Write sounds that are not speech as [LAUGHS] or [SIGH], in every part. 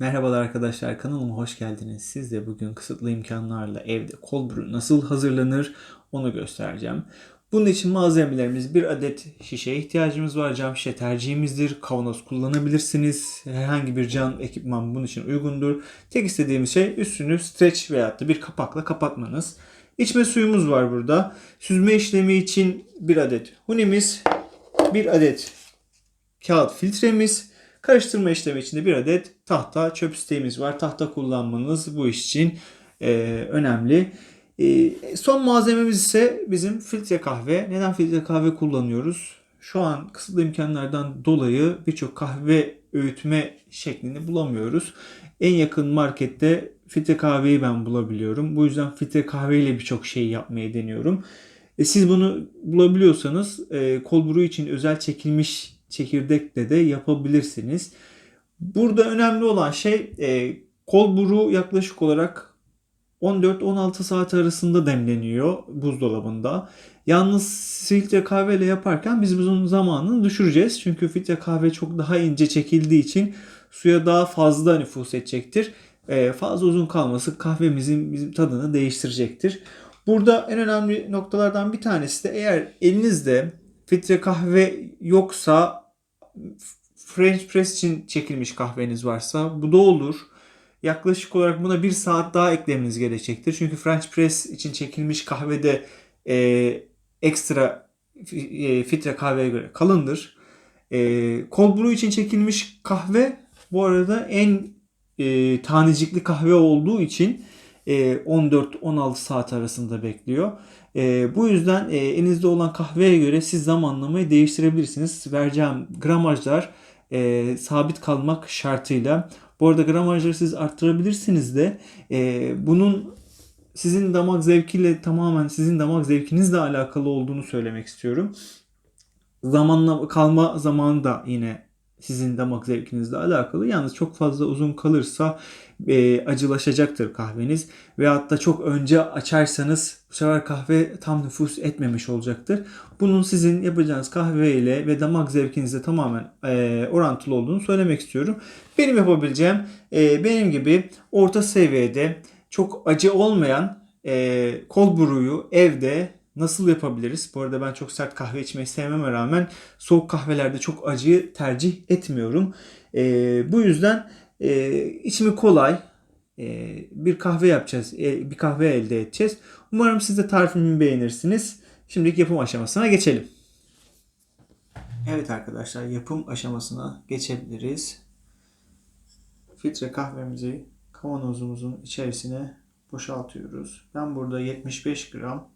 Merhabalar arkadaşlar kanalıma hoş geldiniz. Siz de bugün kısıtlı imkanlarla evde cold brew nasıl hazırlanır onu göstereceğim. Bunun için malzemelerimiz bir adet şişeye ihtiyacımız var. Cam şişe tercihimizdir. Kavanoz kullanabilirsiniz. Herhangi bir cam ekipman bunun için uygundur. Tek istediğimiz şey üstünü streç veyahut da bir kapakla kapatmanız. İçme suyumuz var burada. Süzme işlemi için bir adet hunimiz, bir adet kağıt filtremiz, karıştırma işlemi için de bir adet tahta çöp isteğimiz var. Tahta kullanmanız bu iş için e, önemli. E, son malzememiz ise bizim filtre kahve. Neden filtre kahve kullanıyoruz? Şu an kısıtlı imkanlardan dolayı birçok kahve öğütme şeklini bulamıyoruz. En yakın markette filtre kahveyi ben bulabiliyorum. Bu yüzden filtre kahveyle birçok şey yapmayı deniyorum. E, siz bunu bulabiliyorsanız e, brew için özel çekilmiş çekirdekle de yapabilirsiniz. Burada önemli olan şey e, cold brew yaklaşık olarak 14-16 saat arasında demleniyor buzdolabında. Yalnız filtre kahveyle yaparken biz bunun zamanını düşüreceğiz. Çünkü filtre kahve çok daha ince çekildiği için suya daha fazla nüfus edecektir. E, fazla uzun kalması kahvemizin bizim tadını değiştirecektir. Burada en önemli noktalardan bir tanesi de eğer elinizde filtre kahve yoksa French press için çekilmiş kahveniz varsa bu da olur. Yaklaşık olarak buna bir saat daha eklemeniz gerekecektir. Çünkü French press için çekilmiş kahvede e, ekstra e, filtre kahveye göre kalındır. E, cold brew için çekilmiş kahve bu arada en e, tanecikli kahve olduğu için e, 14-16 saat arasında bekliyor. E, bu yüzden e, elinizde olan kahveye göre siz zamanlamayı değiştirebilirsiniz. Vereceğim gramajlar e, sabit kalmak şartıyla. Bu arada gramajları siz arttırabilirsiniz de e, bunun sizin damak zevkiyle tamamen sizin damak zevkinizle alakalı olduğunu söylemek istiyorum. Zamanla kalma zamanı da yine sizin damak zevkinizle alakalı. Yalnız çok fazla uzun kalırsa e, acılaşacaktır kahveniz. Veyahut da çok önce açarsanız bu sefer kahve tam nüfus etmemiş olacaktır. Bunun sizin yapacağınız kahve ile ve damak zevkinizle tamamen e, orantılı olduğunu söylemek istiyorum. Benim yapabileceğim e, benim gibi orta seviyede çok acı olmayan e, cold brew'yu evde nasıl yapabiliriz? Bu arada ben çok sert kahve içmeyi sevmeme rağmen soğuk kahvelerde çok acıyı tercih etmiyorum. E, bu yüzden e, içimi kolay e, bir kahve yapacağız. E, bir kahve elde edeceğiz. Umarım siz de tarifimi beğenirsiniz. Şimdilik yapım aşamasına geçelim. Evet arkadaşlar yapım aşamasına geçebiliriz. Filtre kahvemizi kavanozumuzun içerisine boşaltıyoruz. Ben burada 75 gram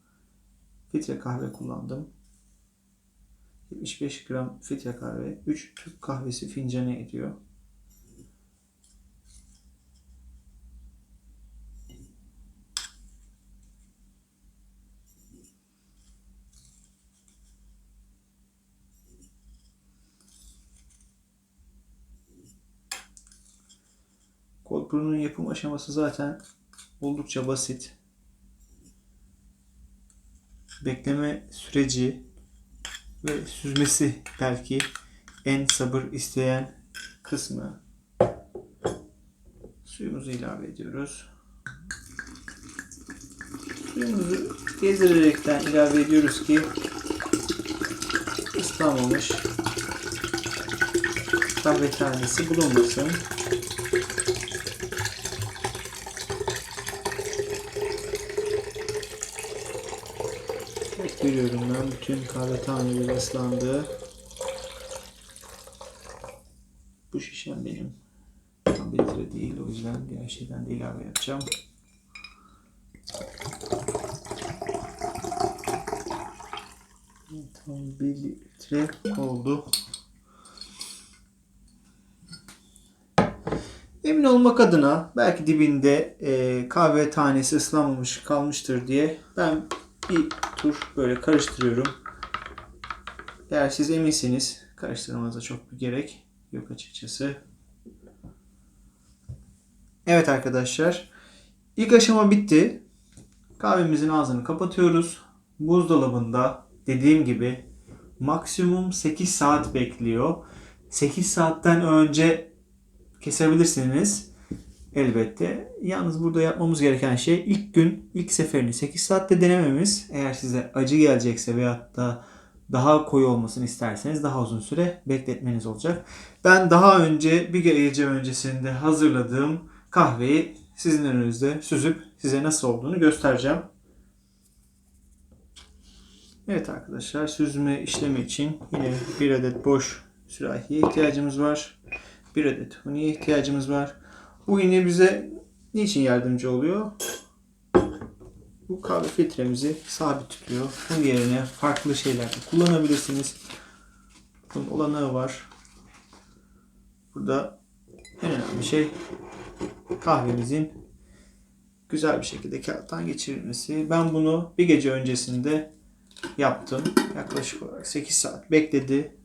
filtre kahve kullandım. 75 gram filtre kahve 3 Türk kahvesi fincanı ediyor. Cold brew'nun yapım aşaması zaten oldukça basit. Bekleme süreci ve süzmesi belki en sabır isteyen kısmı. Suyumuzu ilave ediyoruz. Suyumuzu gezdirerekten ilave ediyoruz ki ıslanmamış kahve tanesi bulunmasın. Evet, görüyorum ben bütün kahve taneleri ıslandı. Bu şişem benim. Tam litre değil o yüzden diğer şeyden de ilave yapacağım. Tam bir litre oldu. Emin olmak adına belki dibinde e, kahve tanesi ıslanmamış kalmıştır diye ben bir tur böyle karıştırıyorum. Eğer siz eminsiniz karıştırmanıza çok bir gerek yok açıkçası. Evet arkadaşlar. ilk aşama bitti. Kahvemizin ağzını kapatıyoruz. Buzdolabında dediğim gibi maksimum 8 saat bekliyor. 8 saatten önce kesebilirsiniz. Elbette. Yalnız burada yapmamız gereken şey ilk gün, ilk seferini 8 saatte denememiz. Eğer size acı gelecekse veyahut da daha koyu olmasını isterseniz daha uzun süre bekletmeniz olacak. Ben daha önce bir gece öncesinde hazırladığım kahveyi sizin önünüzde süzüp size nasıl olduğunu göstereceğim. Evet arkadaşlar süzme işlemi için yine bir adet boş sürahiye ihtiyacımız var. Bir adet huniye ihtiyacımız var. Bu yine bize niçin yardımcı oluyor? Bu kahve filtremizi sabit tutuyor. Bunun yerine farklı şeyler kullanabilirsiniz. Bunun olanağı var. Burada en önemli şey kahvemizin güzel bir şekilde kağıttan geçirilmesi. Ben bunu bir gece öncesinde yaptım. Yaklaşık olarak 8 saat bekledi.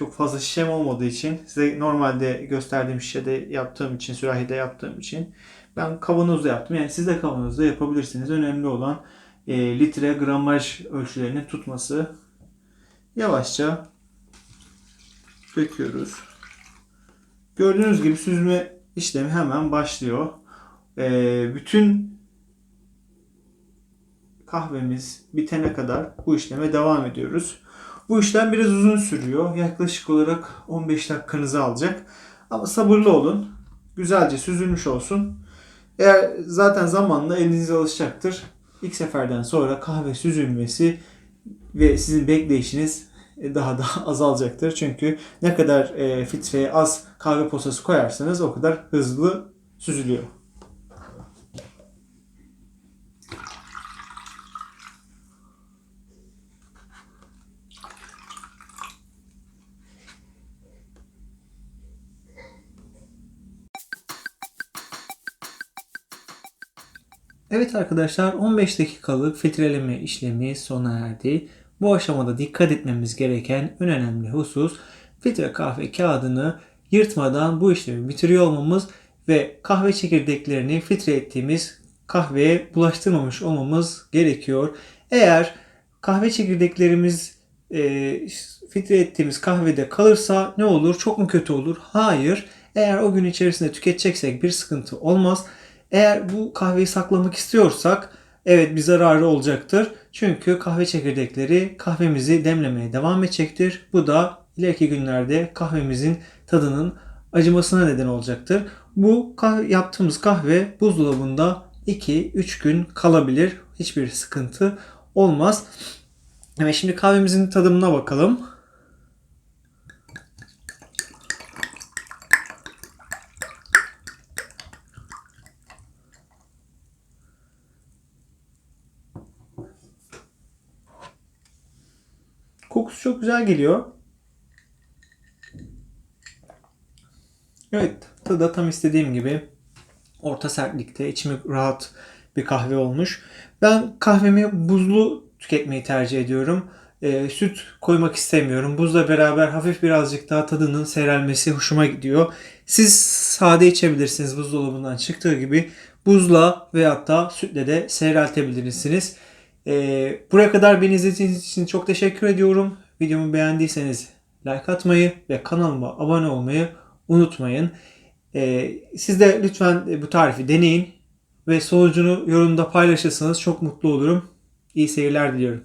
Çok fazla şişem olmadığı için size normalde gösterdiğim şişede yaptığım için, sürahide yaptığım için ben kavanozda yaptım. Yani siz de kavanozda yapabilirsiniz. Önemli olan e, litre gramaj ölçülerinin tutması. Yavaşça döküyoruz. Gördüğünüz gibi süzme işlemi hemen başlıyor. E, bütün kahvemiz bitene kadar bu işleme devam ediyoruz. Bu işlem biraz uzun sürüyor. Yaklaşık olarak 15 dakikanızı alacak. Ama sabırlı olun. Güzelce süzülmüş olsun. Eğer zaten zamanla elinize alışacaktır. İlk seferden sonra kahve süzülmesi ve sizin bekleyişiniz daha da [LAUGHS] azalacaktır. Çünkü ne kadar e, filtreye az kahve posası koyarsanız o kadar hızlı süzülüyor. Evet arkadaşlar 15 dakikalık filtreleme işlemi sona erdi. Bu aşamada dikkat etmemiz gereken en önemli husus filtre kahve kağıdını yırtmadan bu işlemi bitiriyor olmamız ve kahve çekirdeklerini filtre ettiğimiz kahveye bulaştırmamış olmamız gerekiyor. Eğer kahve çekirdeklerimiz e, filtre ettiğimiz kahvede kalırsa ne olur? Çok mu kötü olur? Hayır. Eğer o gün içerisinde tüketeceksek bir sıkıntı olmaz. Eğer bu kahveyi saklamak istiyorsak evet bir zararı olacaktır. Çünkü kahve çekirdekleri kahvemizi demlemeye devam edecektir. Bu da ileriki günlerde kahvemizin tadının acımasına neden olacaktır. Bu kahve, yaptığımız kahve buzdolabında 2-3 gün kalabilir. Hiçbir sıkıntı olmaz. Evet şimdi kahvemizin tadımına bakalım. Kokusu çok güzel geliyor. Evet, tadı da tam istediğim gibi orta sertlikte, içimi rahat bir kahve olmuş. Ben kahvemi buzlu tüketmeyi tercih ediyorum. E, süt koymak istemiyorum. Buzla beraber hafif birazcık daha tadının seyrelmesi hoşuma gidiyor. Siz sade içebilirsiniz buzdolabından çıktığı gibi. Buzla veyahut da sütle de seyreltebilirsiniz. E, buraya kadar beni izlediğiniz için çok teşekkür ediyorum. Videomu beğendiyseniz like atmayı ve kanalıma abone olmayı unutmayın. E, siz de lütfen bu tarifi deneyin ve sonucunu yorumda paylaşırsanız çok mutlu olurum. İyi seyirler diliyorum.